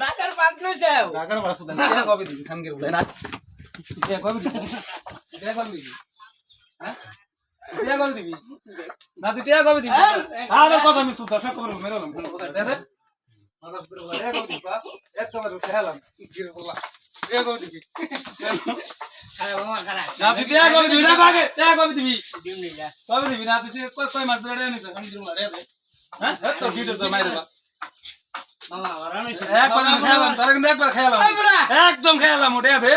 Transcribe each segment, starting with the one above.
ঢাকার পাটনা চাও ঢাকার সুদান টিয়া কবে দিবি খানকে বলে না টিয়া কবে দিবি টিয়া কবে দিবি। হ্যাঁ টিয়া কবে দিবি না, তুই টিয়া কবে দিবি আরে কথা আমি সুদা সব করে মেরে হলাম দে দে মাথা সুদা টিয়া কবে দিবি এক কবে তো খেলাম জিরো বলা টিয়া কবে দিবি না তুই টিয়া। কবে দিবি না বাগে টিয়া কবে দিবি কবে দিবি না তুই সে কই কই ধরে নিছ হ্যাঁ? তো ভিডিও তো মাইরে বা মামা ওরানো একবার কিন্তু একবার খেলাম। একদম খেলাম ওটা দে।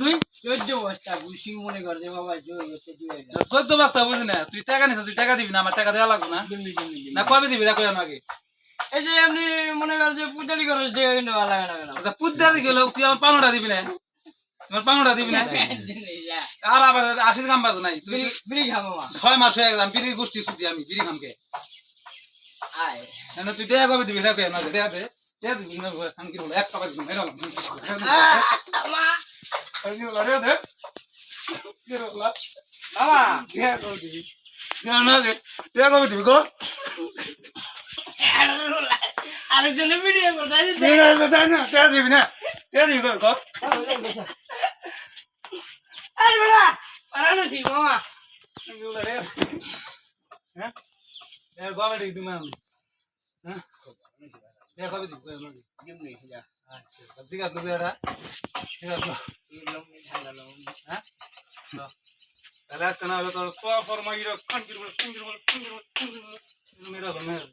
তুই। চোদ্দ বস্তা বুসি মনে কর যে বাবা দিয়ে চোদ্দ বস্তা বুঝি না তুই টাকা নিস তুই টাকা দিবি না আমার টাকা দেওয়া লাগবে না। না কবে দিবি না কই আমাকে এই যে এমনি মনে কর যে পূজারি করে যে কিন্তু ভালো লাগে না কেন? আচ্ছা তুই আমার পানোটা দিবি না? তোমার পানোটা দিবি না? আর আবার আশির কাম বাজ নাই। ছয় মাস হয়ে গেলাম বিড়ির গোষ্ঠী ছুটি আমি বিড়ি খামকে। না তুই টাকা কবে দিবি? না কই? আমাকে টাকা দে। টাকা দিবি না আমি কি বলে এক টাকা দিবি মেরালাম মা আমি কি বলে রে দে মামা টাকা কবে দিবি? না রে টাকা কবে দিবি গো? আরে জন্য ভিডিও করতে না না না দিবি না। দিবি গো বড়া আরে ছি মামা হ্যাঁ এর গলা দিবি তুমি আমি হ্যাঁ কবে দিবি কই দিমনি যা আচ্ছা ঠিক আছে তুমি এটা ঠিক আছে হ্যাঁ তাহলে আজকে না হলে তোর সব ফরমাইরা কান কিরবল কিরবল কান কিরবল মেরা মেরা